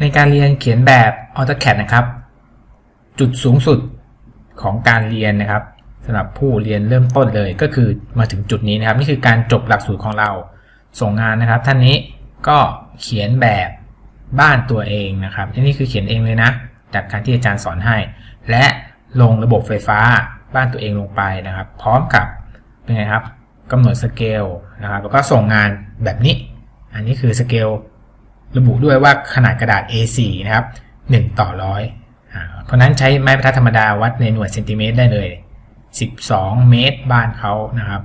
ในการเรียนเขียนแบบ AutoCAD นะครับ จุดสูงสุดของการเรียนนะครับสำหรับผู้เรียนเริ่มต้นเลยก็คือมาถึงจุดนี้นะครับ นี่คือการจบหลักสูตรของเราส่งงานนะครับ ท่านนี้ก็เขียนแบบบ้านตัวเองนะครับอันนี่คือเขียนเองเลยนะ จากการที่อาจารย์สอนให้ และลงระบบไฟฟ้าบ้านตัวเองลงไปนะครับ พร้อมกับเป็นไงครับกำหนดสเกลนะครับแล้วก็ส่งงานแบบนี้ อันนี้คือสเกล ระบุด้วยว่าขนาดกระดาษ A4 นะครับ 1 ต่อร้อยเพราะนั้นใช้ไม้บรรทัดธรรมดาวัดในหน่วยเซนติเมตรได้เลย 12 เมตรบ้านเขานะครับ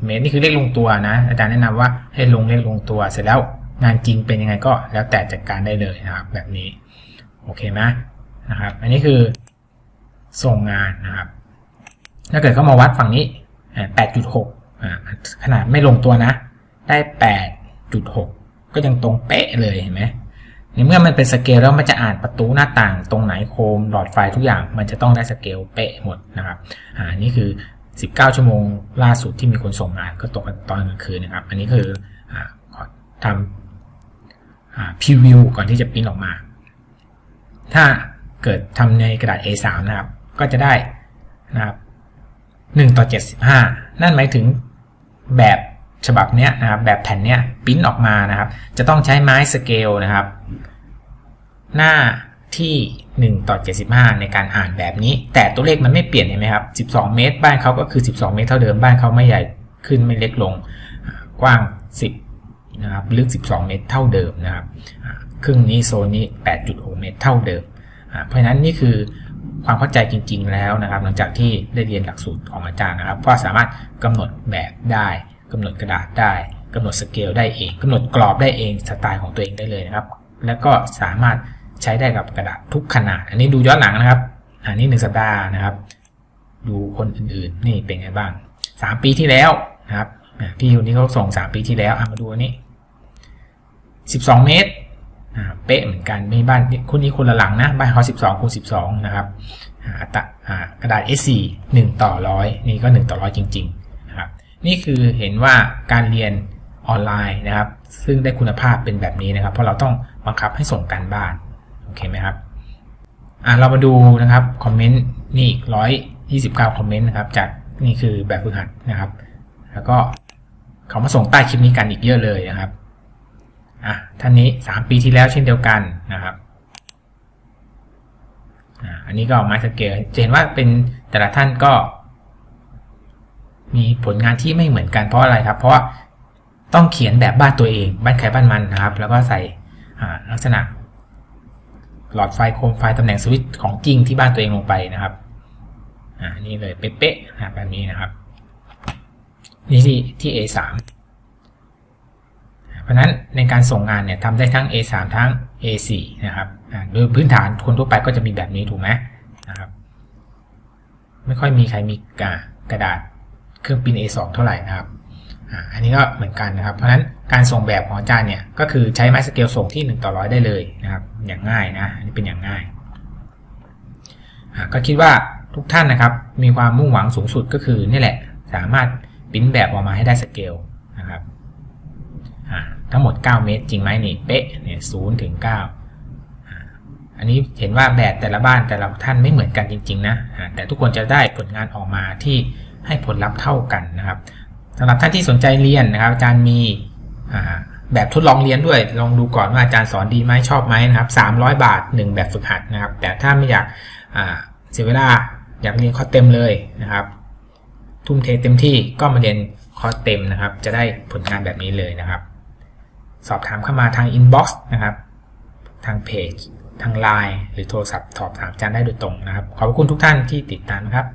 10 เมตรนี่คือเลขลงตัวนะ อาจารย์แนะนำว่าให้ลงเลขลงตัวเสร็จแล้วงานจริงเป็นยังไงก็แล้วแต่จัดการได้เลยนะครับ แบบนี้โอเคไหมนะครับ อันนี้คือส่งงานนะครับ ถ้าเกิดเขามาวัดฝั่งนี้ 8.6ขนาดไม่ลงตัวนะ ได้ 8.6 ก็ยังตรงเป๊ะเลยเห็นไหมในเมื่อมันเป็นสเกลแล้วมันจะอ่านประตูหน้าต่างตรงไหนโคมหลอดไฟทุกอย่างมันจะต้องได้สเกลเป๊ะหมดนะครับอ่านี่คือ 19 ชั่วโมงล่าสุดที่มีคนส่งงานก็ตกตอนกลางคืนนะครับ อันนี้คืออ่าทำพรีวิวก่อนที่จะปริ้นออกมา ถ้าเกิดทำในกระดาษ A3 นะครับ ก็จะได้นะครับ1ต่อ75 นั่นหมายถึงแบบ ฉบับเนี้ยนะครับแบบแผ่นเนี้ยปิ้นออกมานะครับ จะต้องใช้ไม้สเกลนะครับ หน้าที่ 1 ต่อ 75 ในการอ่านแบบนี้ แต่ตัวเลขมันไม่เปลี่ยนเห็นไหมครับ 12 เมตร บ้านเขาก็คือ 12 เมตรเท่าเดิมบ้านเขาไม่ใหญ่ขึ้นไม่เล็กลงกว้าง 10นะครับลึก 12 เมตรเท่าเดิมนะครับครึ่งนี้โซนนี้ 8.6 เมตรเท่าเดิม เพราะฉะนั้นนี่คือความเข้าใจจริง ๆ แล้วนะครับ หลังจากที่ได้เรียนหลักสูตรของอาจารย์นะครับ ก็สามารถกำหนดแบบได้ กำหนดกระดาษได้กำหนดสเกลได้เองกำหนดกรอบได้เองสไตล์ของตัวเองได้เลยนะครับ แล้วก็สามารถใช้ได้กับกระดาษทุกขนาด อันนี้ดูย้อนหลังนะครับ อันนี้หนึ่งสัปดาห์นะครับ ดูคนอื่นๆ นี่เป็นไงบ้างสามปีที่แล้วนะครับพี่คนนี้เขาส่งสามปีที่แล้วอะมาดูอันนี้สิบสองเมตรเป๊ะเหมือนกันมีบ้านคนนี้คนละหลังนะบ้านเขาสิบสองคูณสิบสองนะครับอ่าตะอ่ากระดาษ A4 หนึ่งต่อร้อยนี่ก็หนึ่งต่อร้อยจริง ๆ นี่คือเห็นว่าการเรียนออนไลน์นะครับ ซึ่งได้คุณภาพเป็นแบบนี้นะครับ เพราะเราต้องบังคับให้ส่งการบ้านโอเคไหมครับอ่าเรามาดูนะครับคอมเมนต์นี่อีกร้อยยี่สิบเก้าคอมเมนต์นะครับจากนี่คือแบบฝึกหัดนะครับ แล้วก็เขามาส่งใต้คลิปนี้กันอีกเยอะเลยนะครับอะท่านนี้สามปีที่แล้วเช่นเดียวกันนะครับอ่าอันนี้ก็ไม้สเกลจะเห็นว่าเป็นแต่ละท่านก็ มีผลงานที่ไม่เหมือนกันเพราะอะไรครับ เพราะว่าต้องเขียนแบบบ้านตัวเอง บ้านใครบ้านมันนะครับ แล้วก็ใส่ลักษณะ หลอดไฟโคมไฟตำแหน่งสวิตช์ของจริงที่บ้านตัวเองลงไปนะครับอ่านี่เลยเป๊ะๆนะแบบนี้นะครับนี่ที่ที่ A3 เพราะนั้นในการส่งงานเนี่ยทำได้ทั้ง A3 ทั้ง A4 นะครับโดยพื้นฐานคนทั่วไปก็จะมีแบบนี้ถูกไหมนะครับ ไม่ค่อยมีใครมีกระดาษ เครื่องปริ้น A2 เท่าไหร่นะครับอันนี้ก็เหมือนกันนะครับ เพราะฉะนั้นการส่งแบบของอาจารย์เนี่ยก็คือใช้ไม้สเกลส่งที่ 1 ต่อร้อยได้เลยนะครับ อย่างง่ายนะอันนี้เป็นอย่างง่าย ก็คิดว่าทุกท่านนะครับ มีความมุ่งหวังสูงสุดก็คือนี่แหละ สามารถปิ้นแบบออกมาให้ได้สเกลนะครับทั้งหมด 9 เมตรจริงไหมนี่เป๊ะเนี่ย0ถึง9อ่าอันนี้เห็นว่าแบบแต่ละบ้านแต่ละท่านไม่เหมือนกันจริง ๆ นะแต่ทุกคนจะได้ผลงานออกมาที่ ให้ผลลัพธ์เท่ากันนะครับสำหรับท่านที่สนใจเรียนนะครับอาจารย์มีแบบทดลองเรียนด้วย ลองดูก่อนว่าอาจารย์สอนดีไหมชอบไหมนะครับ300 บาท 1 แบบฝึกหัดนะครับ แต่ถ้าไม่อยากเสียเวลาอยากเรียนคอร์สเต็มเลยนะครับ ทุ่มเทเต็มที่ก็มาเรียนคอร์สเต็มนะครับ จะได้ผลงานแบบนี้เลยนะครับ สอบถามเข้ามาทางอินบ็อกซ์นะครับ ทางเพจทาง Line หรือโทรศัพท์สอบถามอาจารย์ได้โดยตรงนะครับ ขอบคุณทุกท่านที่ติดตามนะครับ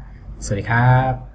สวัสดีครับ